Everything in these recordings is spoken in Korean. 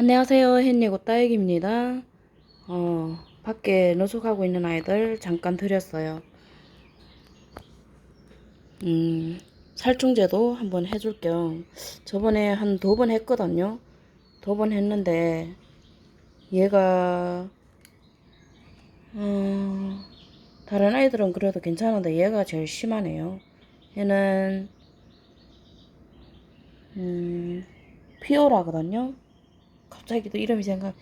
안녕하세요. 헨리고 따ಯಕ್입니다. 어, 밖에 노숙하고 있는 아이들 잠깐 드렸어요. 음, 살충제도 한번 해줄 겸 저번에 한 두 번 했거든요. 두 번 했는데 얘가 어, 다른 아이들은 그래도 괜찮은데 얘가 제일 심하네요. 얘는 음, 피오라거든요. 갑자기 또 이름이 생각,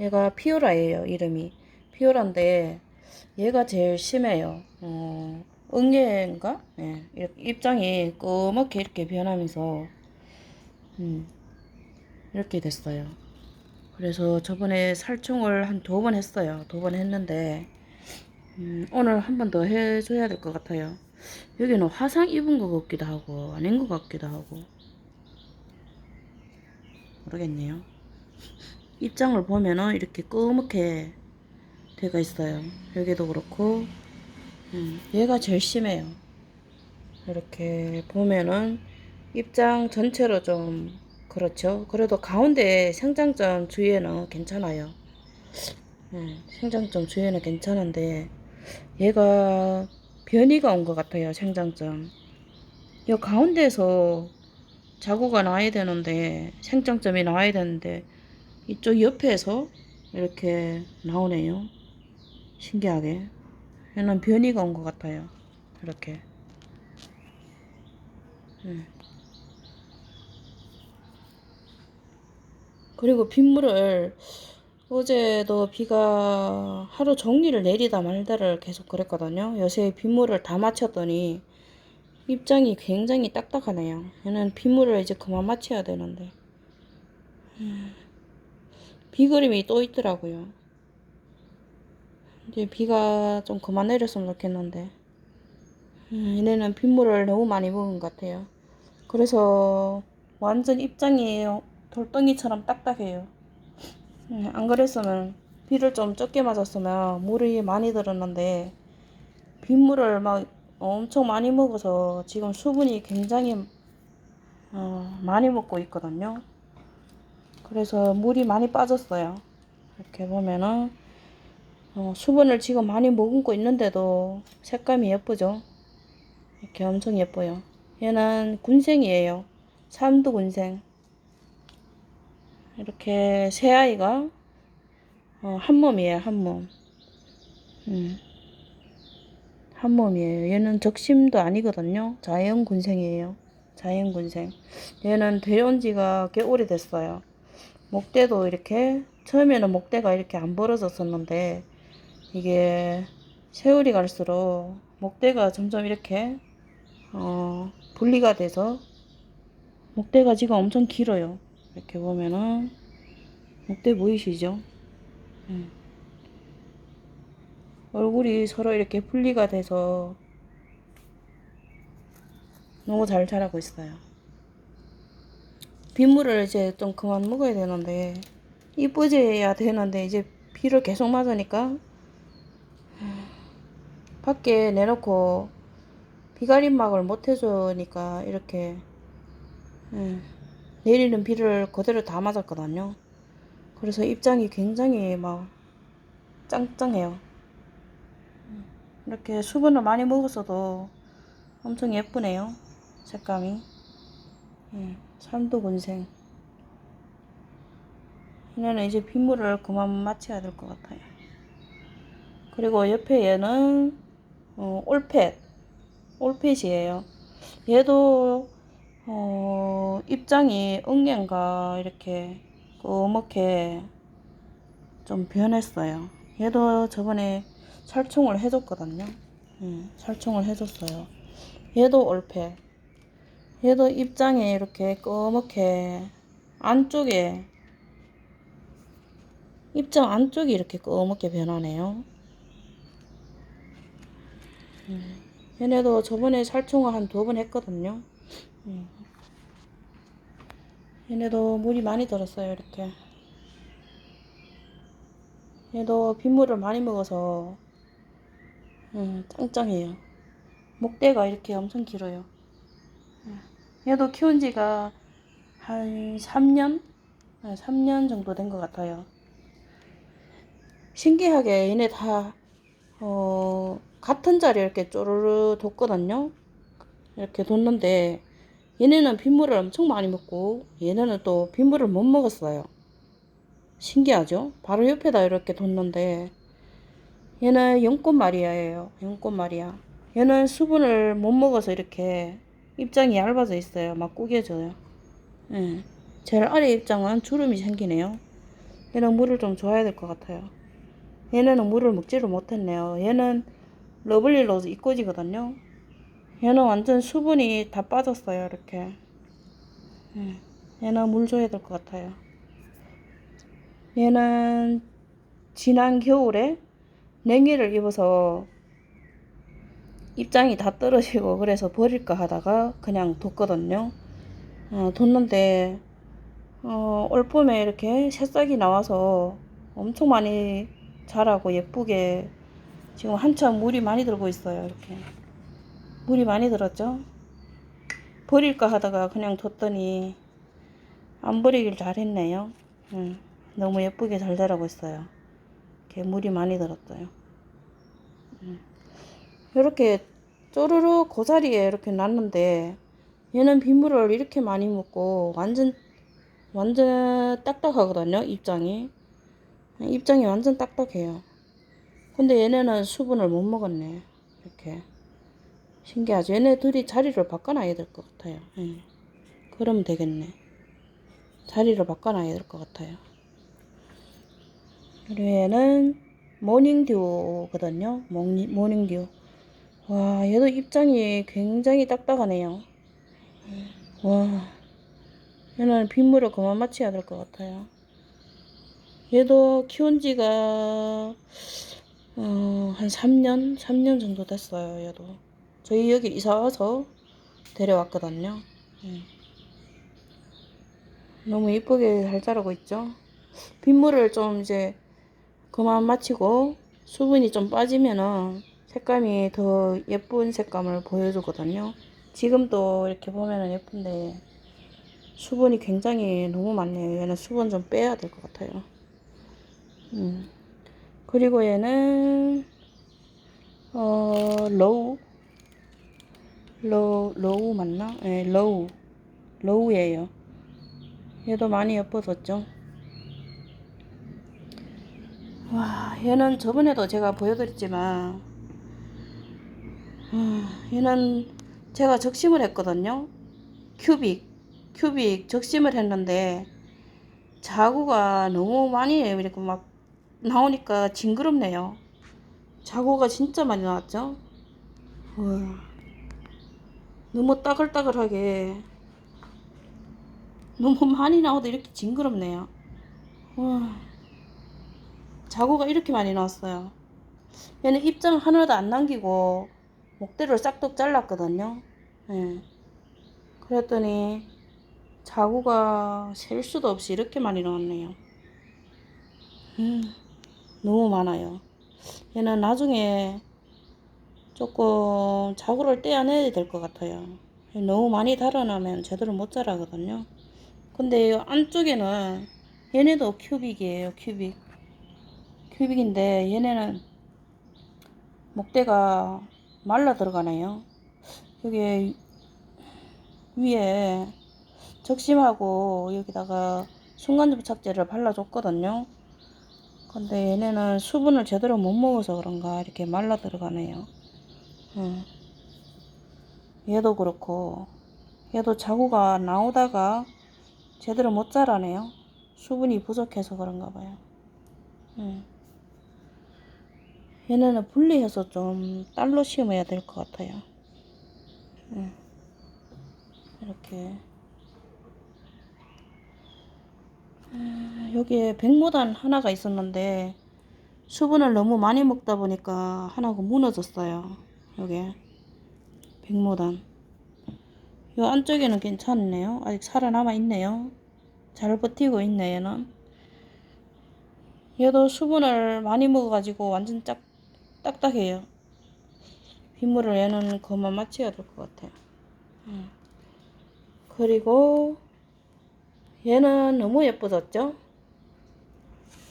얘가 피오라예요, 이름이. 피오라인데, 얘가 제일 심해요. 어, 응애인가? 예, 이렇게 입장이 꺼멓게 이렇게 변하면서, 음, 이렇게 됐어요. 그래서 저번에 살충을 한 두 번 했어요. 두 번 했는데, 음, 오늘 한 번 더 해줘야 될 것 같아요. 여기는 화상 입은 것 같기도 하고, 아닌 것 같기도 하고, 모르겠네요. 입장을 보면은 이렇게 꺼멓게 되어 있어요. 여기도 그렇고, 음, 얘가 제일 심해요. 이렇게 보면은 입장 전체로 좀 그렇죠. 그래도 가운데 생장점 주위에는 괜찮아요. 음, 생장점 주위에는 괜찮은데 얘가 변이가 온 것 같아요. 생장점. 이 가운데에서 자구가 나야 되는데 생장점이 나와야 되는데 이쪽 옆에서 이렇게 나오네요. 신기하게. 얘는 변이가 온 것 같아요. 이렇게. 음. 그리고 빗물을 어제도 비가 하루 종일을 내리다 말다를 계속 그랬거든요. 요새 빗물을 다 맞췄더니 입장이 굉장히 딱딱하네요. 얘는 빗물을 이제 그만 맞춰야 되는데. 음. 비 그림이 또 있더라고요. 이제 비가 좀 그만 내렸으면 좋겠는데. 음, 얘네는 빗물을 너무 많이 먹은 것 같아요. 그래서 완전 입장이 돌덩이처럼 딱딱해요. 음, 안 그랬으면 비를 좀 적게 맞았으면 물이 많이 들었는데 빗물을 막 엄청 많이 먹어서 지금 수분이 굉장히 어, 많이 먹고 있거든요. 그래서 물이 많이 빠졌어요. 이렇게 보면은 어, 수분을 지금 많이 머금고 있는데도 색감이 예쁘죠? 이렇게 엄청 예뻐요. 얘는 군생이에요. 삼두 군생. 이렇게 새 아이가 어, 한 몸이에요. 한 몸. 음. 한 몸이에요. 얘는 적심도 아니거든요. 자연 군생이에요. 자연 군생. 얘는 데려온 지가 꽤 오래됐어요. 목대도 이렇게 처음에는 목대가 이렇게 안 벌어졌었는데 이게 세월이 갈수록 목대가 점점 이렇게 어, 분리가 돼서 목대가 지금 엄청 길어요. 이렇게 보면은 목대 보이시죠? 음. 얼굴이 서로 이렇게 분리가 돼서 너무 잘 자라고 있어요. 빗물을 이제 좀 그만 먹어야 되는데 이쁘져야 되는데 이제 비를 계속 맞으니까 밖에 내놓고 비가림막을 못 해주니까 이렇게 음, 내리는 비를 그대로 다 맞았거든요. 그래서 입장이 굉장히 막 짱짱해요. 이렇게 수분을 많이 먹었어도 엄청 예쁘네요. 색감이. 음. 삼도군생. 얘는 이제 빗물을 그만 맞춰야 될 것 같아요. 그리고 옆에 얘는 어, 올펫. 올펫이에요. 얘도 어, 입장이 응애인가 이렇게 꺼멓게 좀 변했어요. 얘도 저번에 살충을 해줬거든요. 음, 살충을 해줬어요. 얘도 올펫. 얘도 입장에 이렇게 꺼멓게 안쪽에 입장 안쪽이 이렇게 꺼멓게 변하네요. 음, 얘네도 저번에 살충을 한 두 번 했거든요. 음. 얘네도 물이 많이 들었어요, 이렇게. 얘도 빗물을 많이 먹어서 음, 짱짱해요. 목대가 이렇게 엄청 길어요. 얘도 키운 지가 한 3년? 한 3년 정도 된 것 같아요. 신기하게 얘네 다, 어, 같은 자리에 이렇게 쪼르르 뒀거든요. 이렇게 뒀는데, 얘네는 빗물을 엄청 많이 먹고, 얘네는 또 빗물을 못 먹었어요. 신기하죠? 바로 옆에다 이렇게 뒀는데, 얘는 연꽃 마리아예요. 연꽃 마리아. 얘는 수분을 못 먹어서 이렇게 입장이 얇아져 있어요. 막 구겨져요. 예. 제일 아래 입장은 주름이 생기네요. 얘는 물을 좀 줘야 될 것 같아요. 얘네는 물을 먹지를 못했네요. 얘는 러블리 로즈 이꼬지거든요. 얘는 완전 수분이 다 빠졌어요. 이렇게. 예. 얘는 물 줘야 될 것 같아요. 얘는 지난 겨울에 냉이를 입어서 입장이 다 떨어지고 그래서 버릴까 하다가 그냥 뒀거든요. 어, 뒀는데 어, 올 봄에 이렇게 새싹이 나와서 엄청 많이 자라고 예쁘게 지금 한참 물이 많이 들고 있어요. 이렇게 물이 많이 들었죠. 버릴까 하다가 그냥 뒀더니 안 버리길 잘했네요. 음, 너무 예쁘게 잘 자라고 있어요. 이렇게 물이 많이 들었어요. 이렇게 쪼르르 고사리에 이렇게 놨는데 얘는 빗물을 이렇게 많이 먹고 완전 완전 딱딱하거든요 입장이. 입장이 완전 딱딱해요. 근데 얘네는 수분을 못 먹었네 이렇게. 신기하죠 얘네 둘이 자리를 바꿔놔야 될 것 같아요. 예. 그러면 되겠네. 자리를 바꿔놔야 될 것 같아요. 그리고 얘는 모닝듀거든요. 모닝, 모닝듀 와 얘도 입장이 굉장히 딱딱하네요 와 얘는 빗물을 그만 맞춰야 될 것 같아요. 얘도 키운 지가 어, 한 3년? 3년 정도 됐어요. 얘도. 저희 여기 이사 와서 데려왔거든요. 음. 너무 이쁘게 잘 자라고 있죠. 빗물을 좀 이제 그만 맞히고 수분이 좀 빠지면은 색감이 더 예쁜 색감을 보여주거든요. 지금도 이렇게 보면은 예쁜데 수분이 굉장히 너무 많네요. 얘는 수분 좀 빼야 될 것 같아요. 음. 그리고 얘는 어 로우 로우 로우 맞나? 네, 로우 로우예요. 얘도 많이 예뻐졌죠. 와, 얘는 저번에도 제가 보여드렸지만, 음, 얘는 제가 적심을 했거든요. 큐빅. 큐빅 적심을 했는데 자구가 너무 많이 이렇게 막 나오니까 징그럽네요. 자구가 진짜 많이 나왔죠? 너무 따글따글하게 너무 많이 나오도 이렇게 징그럽네요. 자구가 이렇게 많이 나왔어요. 얘는 입장 하나도 안 남기고 목대를 싹둑 잘랐거든요. 예. 그랬더니 자구가 셀 수도 없이 이렇게 많이 나왔네요. 음, 너무 많아요. 얘는 나중에 조금 자구를 떼어내야 될 것 같아요. 너무 많이 달아나면 제대로 못 자라거든요. 근데 이 안쪽에는 얘네도 큐빅이에요, 큐빅. 큐빅인데 얘네는 목대가 말라 들어가네요. 여기 위에 적심하고 여기다가 순간접 착제를 발라줬거든요. 근데 얘네는 수분을 제대로 못 먹어서 그런가 이렇게 말라 들어가네요. 응. 얘도 그렇고 얘도 자구가 나오다가 제대로 못 자라네요. 수분이 부족해서 그런가 봐요. 응. 얘네는 분리해서 좀 딸로 심어야 될 것 같아요. 응. 이렇게 여기에 백모단 하나가 있었는데 수분을 너무 많이 먹다 보니까 하나가 무너졌어요. 여기 백모단. 요 안쪽에는 괜찮네요. 아직 살아남아 있네요. 잘 버티고 있네 얘는. 얘도 수분을 많이 먹어가지고 완전 짝, 딱딱해요. 빗물을 얘는 그만 맞춰야 될 것 같아요. 음. 그리고 얘는 너무 예뻐졌죠?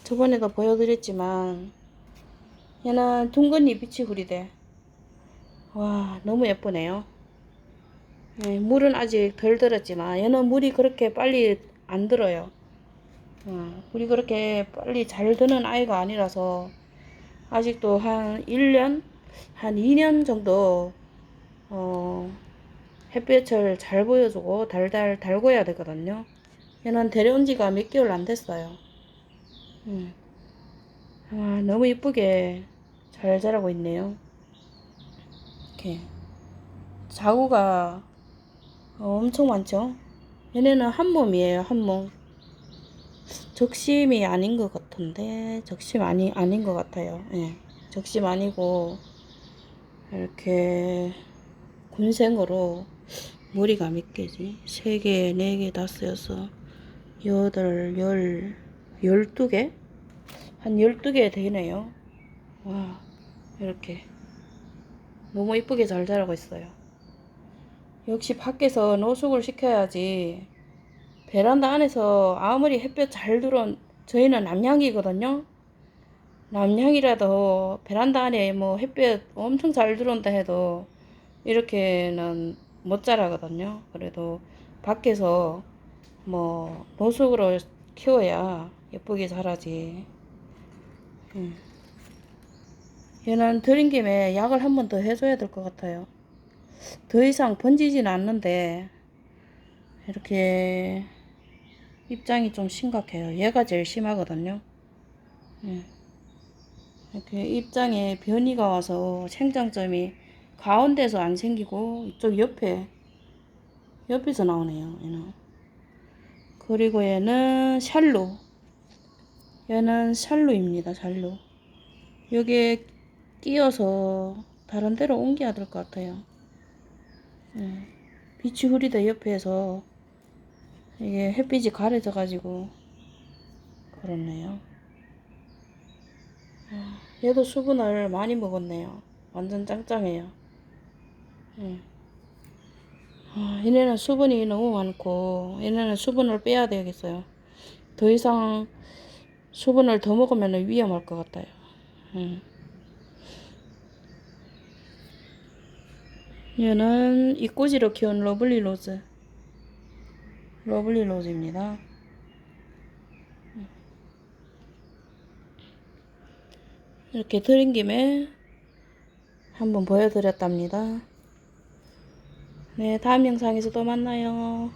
저번에도 보여드렸지만 얘는 둥근이 빛이 흐리대 와 너무 예쁘네요 네, 물은 아직 덜 들었지만 얘는 물이 그렇게 빨리 안 들어요 어, 물이 그렇게 빨리 잘 드는 아이가 아니라서 아직도 한 1년 한 2년 정도 어, 햇볕을 잘 보여주고 달달 달궈야 되거든요 얘는 데려온 지가 몇 개월 안 됐어요 음. 와, 너무 이쁘게 잘 자라고 있네요. 이렇게 자구가 엄청 많죠? 얘네는 한 몸이에요, 한 몸. 적심이 아닌 것 같은데, 적심 아니, 아닌 것 같아요. 예. 적심 아니고, 이렇게 군생으로 무리가 몇 개지? 세 개, 네 개, 다섯, 여섯, 여덟, 열, 열두 개? 한 12개 되네요. 와, 이렇게. 너무 이쁘게 잘 자라고 있어요. 역시 밖에서 노숙을 시켜야지. 베란다 안에서 아무리 햇볕 잘 들어온, 저희는 남향이거든요. 남향이라도 베란다 안에 뭐 햇볕 엄청 잘 들어온다 해도 이렇게는 못 자라거든요. 그래도 밖에서 뭐 노숙으로 키워야 예쁘게 자라지. 음. 얘는 들인 김에 약을 한 번 더 해줘야 될 것 같아요. 더 이상 번지진 않는데, 이렇게 입장이 좀 심각해요. 얘가 제일 심하거든요. 예. 이렇게 입장에 변이가 와서 생장점이 가운데서 안 생기고, 이쪽 옆에, 옆에서 나오네요. 얘는. 그리고 얘는 샬로. 얘는 샬로입니다. 샬로. 여기에 끼어서 다른 데로 옮겨야 될 것 같아요. 예. 빛이 흐리다 옆에서 이게 햇빛이 가려져 가지고 그렇네요. 아, 얘도 수분을 많이 먹었네요. 완전 짱짱해요. 예. 아, 얘네는 수분이 너무 많고 얘네는 수분을 빼야 되겠어요. 더 이상 수분을 더 먹으면 위험할 것 같아요. 음. 얘는 이꼬지로 키운 러블리 로즈. 러블리 로즈입니다. 이렇게 들인 김에 한번 보여드렸답니다. 네, 다음 영상에서 또 만나요.